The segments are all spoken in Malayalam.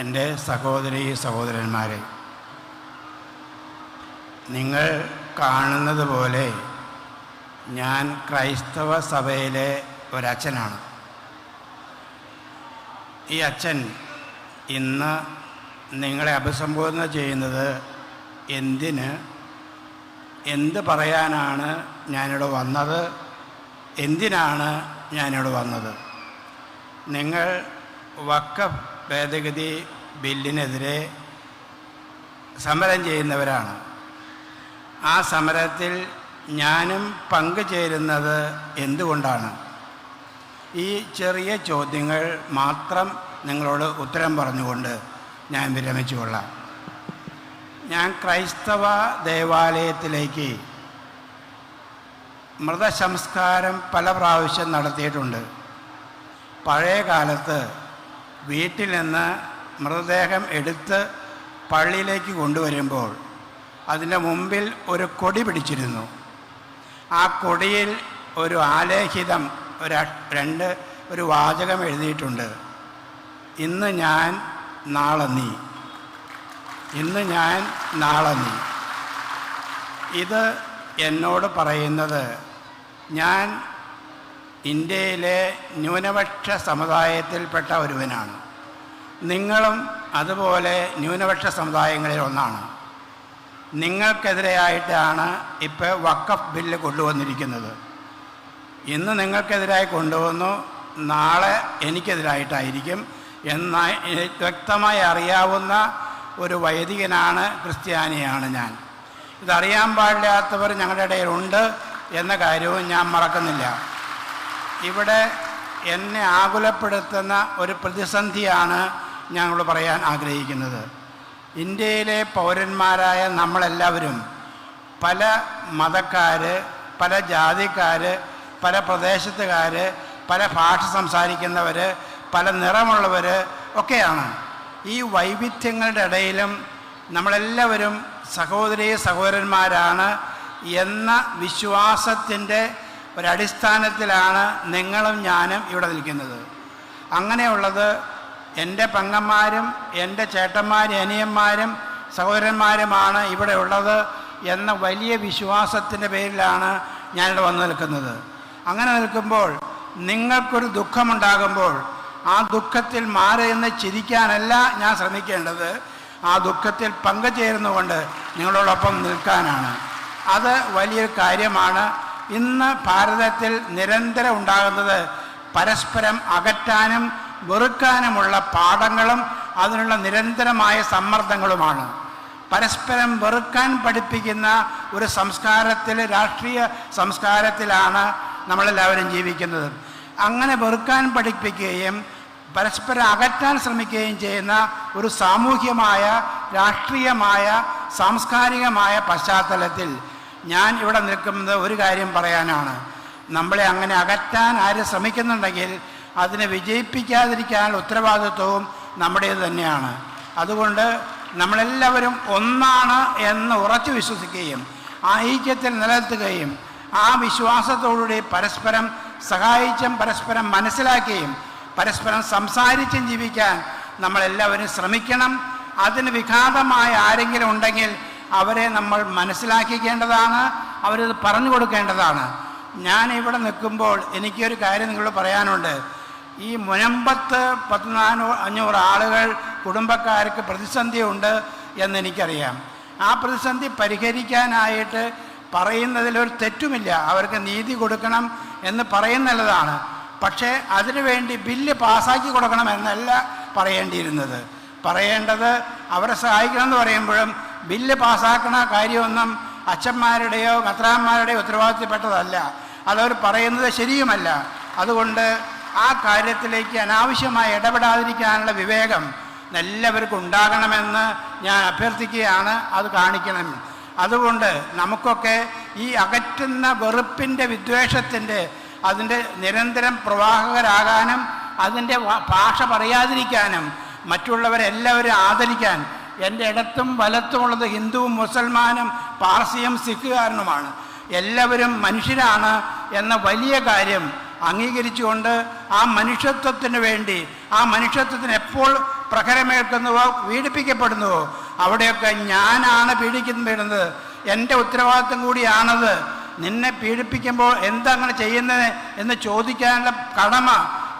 എന്റെ സഹോദരി സഹോദരന്മാരെ നിങ്ങൾ കാണുന്നത് പോലെ ഞാൻ ക്രൈസ്തവ സഭയിലെ ഒരച്ഛനാണ്. ഈ അച്ഛൻ ഇന്ന് നിങ്ങളെ അഭിസംബോധന ചെയ്യുന്നത് എന്തിന് എന്ത് പറയാനാണ് ഞാനിവിടെ വന്നത് എന്തിനാണ് ഞാനിവിടെ വന്നത്? നിങ്ങൾ വക്കഫ് ഭേദഗതി ബില്ലിനെതിരെ സമരം ചെയ്യുന്നവരാണ്. ആ സമരത്തിൽ ഞാനും പങ്കുചേരുന്നത് എന്തുകൊണ്ടാണ്? ഈ ചെറിയ ചോദ്യങ്ങൾ മാത്രം നിങ്ങളോട് ഉത്തരം പറഞ്ഞുകൊണ്ട് ഞാൻ വിരമിച്ചു കൊള്ളാം ഞാൻ ക്രൈസ്തവ ദേവാലയത്തിലേക്ക് മൃതസംസ്കാരം പല പ്രാവശ്യം നടത്തിയിട്ടുണ്ട്. പഴയ കാലത്ത് വീട്ടിൽ നിന്ന് മൃതദേഹം എടുത്ത് പള്ളിയിലേക്ക് കൊണ്ടുവരുമ്പോൾ അതിന്റെ മുമ്പിൽ ഒരു കൊടി പിടിച്ചിരുന്നു. ആ കൊടിയിൽ ഒരു ആലേഖിതം ഒരു രണ്ട് ഒരു വാചകം എഴുതിയിട്ടുണ്ട്. ഇന്ന് ഞാൻ നാളെ നീ. ഇന്ന് ഞാൻ നാളെ നീ. ഇത് എന്നോട് പറയുന്നത് ഞാൻ ഇന്ത്യയിലെ ന്യൂനപക്ഷ സമുദായത്തിൽപ്പെട്ട ഒരുവനാണ്. നിങ്ങളും അതുപോലെ ന്യൂനപക്ഷ സമുദായങ്ങളിൽ ഒന്നാണ്. നിങ്ങൾക്കെതിരെയായിട്ടാണ് ഇപ്പോൾ വക്കഫ് ബില്ല് കൊണ്ടുവന്നിരിക്കുന്നത്. ഇന്ന് നിങ്ങൾക്കെതിരായി കൊണ്ടുവന്നു നാളെ എനിക്കെതിരായിട്ടായിരിക്കും എന്ന വ്യക്തമായി അറിയാവുന്ന ഒരു വൈദികനാണ് ക്രിസ്ത്യാനിയാണ് ഞാൻ. ഇതറിയാൻ പാടില്ലാത്തവർ ഞങ്ങളുടെ ഇടയിലുണ്ട് എന്ന കാര്യവും ഞാൻ മറക്കുന്നില്ല. ഇവിടെ എന്നെ ആകുലപ്പെടുത്തുന്ന ഒരു പ്രതിസന്ധിയാണ് ഞങ്ങൾ പറയാൻ ആഗ്രഹിക്കുന്നത്. ഇന്ത്യയിലെ പൗരന്മാരായ നമ്മളെല്ലാവരും പല മതക്കാർ പല ജാതിക്കാർ പല പ്രദേശത്തുകാർ പല ഭാഷ സംസാരിക്കുന്നവർ പല നിറമുള്ളവർ ഒക്കെയാണ്. ഈ വൈവിധ്യങ്ങളുടെ ഇടയിലും നമ്മളെല്ലാവരും സഹോദരി സഹോദരന്മാരാണ് എന്ന വിശ്വാസത്തിന്റെ ഒരടിസ്ഥാനത്തിലാണ് നിങ്ങളും ഞാനും ഇവിടെ നിൽക്കുന്നത്. അങ്ങനെയുള്ളത് എന്റെ പെങ്ങന്മാരും എന്റെ ചേട്ടന്മാരും അനിയന്മാരും സഹോദരന്മാരുമാണ് ഇവിടെ ഉള്ളത് എന്ന വലിയ വിശ്വാസത്തിന്റെ പേരിലാണ് ഞാനിവിടെ വന്നു നിൽക്കുന്നത്. അങ്ങനെ നിൽക്കുമ്പോൾ നിങ്ങൾക്കൊരു ദുഃഖമുണ്ടാകുമ്പോൾ ആ ദുഃഖത്തിൽ മാറി നിന്ന് ചിരിക്കാനല്ല ഞാൻ ശ്രമിക്കേണ്ടത്. ആ ദുഃഖത്തിൽ പങ്കുചേരുന്നുകൊണ്ട് നിങ്ങളോടൊപ്പം നിൽക്കാനാണ്. അത് വലിയൊരു കാര്യമാണ്. ഇന്ന് ഭാരതത്തിൽ നിരന്തരം ഉണ്ടാകുന്നത് പരസ്പരം അകറ്റാനും വെറുക്കാനുമുള്ള പാഠങ്ങളും അതിനുള്ള നിരന്തരമായ സമ്മർദ്ദങ്ങളുമാണ്. പരസ്പരം വെറുക്കാൻ പഠിപ്പിക്കുന്ന ഒരു സംസ്കാരത്തിൽ രാഷ്ട്രീയ സംസ്കാരത്തിലാണ് നമ്മളെല്ലാവരും ജീവിക്കുന്നത്. അങ്ങനെ വെറുക്കാൻ പഠിപ്പിക്കുകയും പരസ്പരം അകറ്റാൻ ശ്രമിക്കുകയും ചെയ്യുന്ന ഒരു സാമൂഹ്യമായ രാഷ്ട്രീയമായ സാംസ്കാരികമായ പശ്ചാത്തലത്തിൽ ഞാൻ ഇവിടെ നിൽക്കുന്നത് ഒരു കാര്യം പറയാനാണ്. നമ്മളെ അങ്ങനെ അകറ്റാൻ ആര് ശ്രമിക്കുന്നുണ്ടെങ്കിൽ അതിനെ വിജയിപ്പിക്കാതിരിക്കാനുള്ള ഉത്തരവാദിത്വവും നമ്മുടേത് തന്നെയാണ്. അതുകൊണ്ട് നമ്മളെല്ലാവരും ഒന്നാണ് എന്ന് ഉറച്ചു വിശ്വസിക്കുകയും ആ ഐക്യത്തിൽ നിലനിർത്തുകയും ആ വിശ്വാസത്തോടുകൂടി പരസ്പരം സഹായിച്ചും പരസ്പരം മനസ്സിലാക്കുകയും പരസ്പരം സംസാരിച്ചും ജീവിക്കാൻ നമ്മളെല്ലാവരും ശ്രമിക്കണം. അതിന് വിഘാതമായ ആരെങ്കിലും ഉണ്ടെങ്കിൽ അവരെ നമ്മൾ മനസ്സിലാക്കിക്കേണ്ടതാണ് അവരത് പറഞ്ഞു കൊടുക്കേണ്ടതാണ്. ഞാൻ ഇവിടെ നിൽക്കുമ്പോൾ എനിക്കൊരു കാര്യം നിങ്ങളോട് പറയാനുണ്ട്. ഈ മുനമ്പത്ത് പതിനാനൂ നാനൂ അഞ്ഞൂറ് ആളുകൾ കുടുംബക്കാർക്ക് പ്രതിസന്ധിയുണ്ട് എന്നെനിക്കറിയാം ആ പ്രതിസന്ധി പരിഹരിക്കാനായിട്ട് പറയുന്നതിലൊരു തെറ്റുമില്ല. അവർക്ക് നീതി കൊടുക്കണം എന്ന് പറയുന്നതാണ് പക്ഷേ അതിനുവേണ്ടി ബില്ല് പാസ്സാക്കി കൊടുക്കണം എന്നല്ല പറയേണ്ടിയിരുന്നത്. പറയേണ്ടത് അവരെ സഹായിക്കണം എന്ന് പറയുമ്പോഴും ബില്ല് പാസ്സാക്കുന്ന കാര്യമൊന്നും അച്ഛന്മാരുടെയോ കത്രാന്മാരുടെയോ ഉത്തരവാദിത്തപ്പെട്ടതല്ല. അതവർ പറയുന്നത് ശരിയുമല്ല. അതുകൊണ്ട് ആ കാര്യത്തിലേക്ക് അനാവശ്യമായി ഇടപെടാതിരിക്കാനുള്ള വിവേകം എല്ലാവർക്കും ഉണ്ടാകണമെന്ന് ഞാൻ അഭ്യർത്ഥിക്കുകയാണ്. അത് കാണിക്കണം. അതുകൊണ്ട് നമുക്കൊക്കെ ഈ അകറ്റുന്ന വെറുപ്പിന്റെ വിദ്വേഷത്തിന്റെ അതിന്റെ നിരന്തരം പ്രവാഹകരാകാനും അതിന്റെ ഭാഷ പറയാതിരിക്കാനും മറ്റുള്ളവരെല്ലാവരും ആദരിക്കാൻ എന്റെ ഇടത്തും വലത്തുമുള്ളത് ഹിന്ദുവും മുസൽമാനും പാർസിയും സിഖുകാരനുമാണ്. എല്ലാവരും മനുഷ്യരാണ് എന്ന വലിയ കാര്യം അംഗീകരിച്ചുകൊണ്ട് ആ മനുഷ്യത്വത്തിന് വേണ്ടി ആ മനുഷ്യത്വത്തിന് എപ്പോൾ പ്രഹരമേൽക്കുന്നുവോ പീഡിപ്പിക്കപ്പെടുന്നുവോ അവിടെയൊക്കെ ഞാനാണ് പീഡിക്കപ്പെടുന്നത് എന്റെ ഉത്തരവാദിത്വം കൂടിയാണത് നിന്നെ പീഡിപ്പിക്കുമ്പോൾ എന്താ അങ്ങനെ ചെയ്യുന്നത് എന്ന് ചോദിക്കാനുള്ള കടമ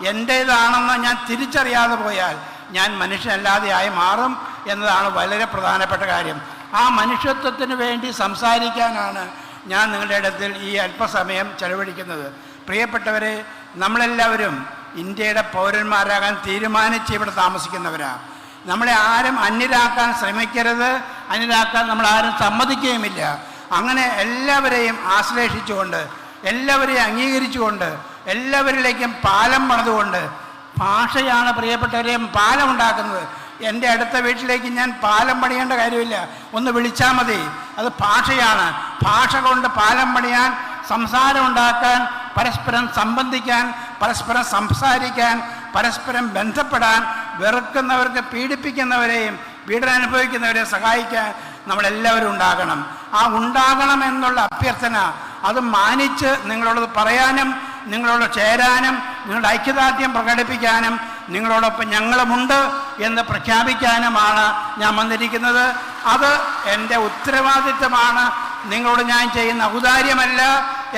എന്റേതാണെന്ന് ഞാൻ തിരിച്ചറിയാതെ പോയാൽ ഞാൻ മനുഷ്യനല്ലാതെയായി മാറും. എന്നതാണ് വളരെ പ്രധാനപ്പെട്ട കാര്യം. ആ മനുഷ്യത്വത്തിന് വേണ്ടി സംസാരിക്കാനാണ് ഞാൻ നിങ്ങളുടെ ഇടത്തിൽ ഈ അല്പസമയം ചെലവഴിക്കുന്നത്. പ്രിയപ്പെട്ടവരെ നമ്മളെല്ലാവരും ഇന്ത്യയുടെ പൗരന്മാരാകാൻ തീരുമാനിച്ച് ഇവിടെ താമസിക്കുന്നവരാണ് നമ്മളെ ആരും അന്യരാക്കാൻ ശ്രമിക്കരുത് അന്യരാക്കാൻ നമ്മൾ ആരും സമ്മതിക്കുകയുമില്ല. അങ്ങനെ എല്ലാവരെയും ആശ്ലേഷിച്ചുകൊണ്ട് എല്ലാവരെയും അംഗീകരിച്ചുകൊണ്ട് എല്ലാവരിലേക്കും പാലം പണിതുകൊണ്ട് ഭാഷയാണ് പ്രിയപ്പെട്ടവരെയും പാലം ഉണ്ടാക്കുന്നത് എന്റെ അടുത്ത വീട്ടിലേക്ക് ഞാൻ പാലം പണിയേണ്ട കാര്യമില്ല. ഒന്ന് വിളിച്ചാൽ മതി. അത് ഭാഷയാണ്. ഭാഷ കൊണ്ട് പാലം പണിയാൻ സംസാരം ഉണ്ടാക്കാൻ പരസ്പരം സംബന്ധിക്കാൻ പരസ്പരം സംസാരിക്കാൻ പരസ്പരം ബന്ധപ്പെടാൻ വെറുക്കുന്നവർക്ക് പീഡിപ്പിക്കുന്നവരെയും പീഡനം സഹായിക്കാൻ നമ്മളെല്ലാവരും ഉണ്ടാകണം. ആ ഉണ്ടാകണം എന്നുള്ള അഭ്യർത്ഥന അത് മാനിച്ച് നിങ്ങളോട് പറയാനും നിങ്ങളോട് ചേരാനും നിങ്ങളുടെ ഐക്യദാർഢ്യം പ്രകടിപ്പിക്കാനും നിങ്ങളോടൊപ്പം ഞങ്ങളുമുണ്ട് എന്ന് പ്രഖ്യാപിക്കാനുമാണ് ഞാൻ വന്നിരിക്കുന്നത്. അത് എന്റെ ഉത്തരവാദിത്തമാണ് നിങ്ങളോട് ഞാൻ ചെയ്യുന്ന ഔദാര്യമല്ല.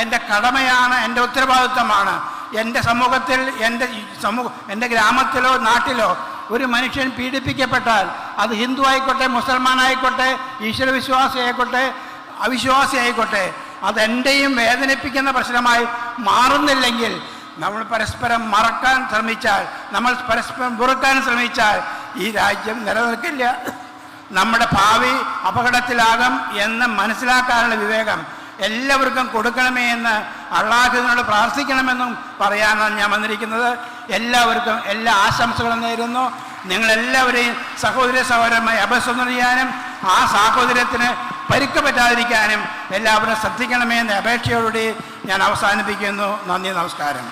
എന്റെ കടമയാണ് എന്റെ ഉത്തരവാദിത്തമാണ് എന്റെ സമൂഹത്തിൽ എന്റെ സമൂഹ എന്റെ ഗ്രാമത്തിലോ നാട്ടിലോ ഒരു മനുഷ്യൻ പീഡിപ്പിക്കപ്പെട്ടാൽ അത് ഹിന്ദു ആയിക്കോട്ടെ മുസൽമാൻ ആയിക്കോട്ടെ ഈശ്വരവിശ്വാസി ആയിക്കോട്ടെ അവിശ്വാസി ആയിക്കോട്ടെ അതെന്റെയും വേദനിപ്പിക്കുന്ന പ്രശ്നമായി മാറുന്നില്ലെങ്കിൽ നമ്മൾ പരസ്പരം മറക്കാൻ ശ്രമിച്ചാൽ നമ്മൾ പരസ്പരം വെറുക്കാൻ ശ്രമിച്ചാൽ ഈ രാജ്യം നിലനിൽക്കില്ല. നമ്മുടെ ഭാവി അപകടത്തിലാകും എന്ന് മനസ്സിലാക്കാനുള്ള വിവേകം എല്ലാവർക്കും കൊടുക്കണമേ എന്ന് അള്ളാഹുവിനോട് പ്രാർത്ഥിക്കണമെന്നും പറയാനാണ് ഞാൻ വന്നിരിക്കുന്നത്. എല്ലാവർക്കും എല്ലാ ആശംസകളും നേരുന്നു. നിങ്ങളെല്ലാവരെയും സഹോദര സഹോദരമായി അഭിസംബോധന ചെയ്യാനും ആ സാഹോദര്യത്തിന് പരിക്ക് പറ്റാതിരിക്കാനും എല്ലാവരും ശ്രദ്ധിക്കണമേ എന്ന അപേക്ഷയോടുകൂടി ഞാൻ അവസാനിപ്പിക്കുന്നു. നന്ദി നമസ്കാരം.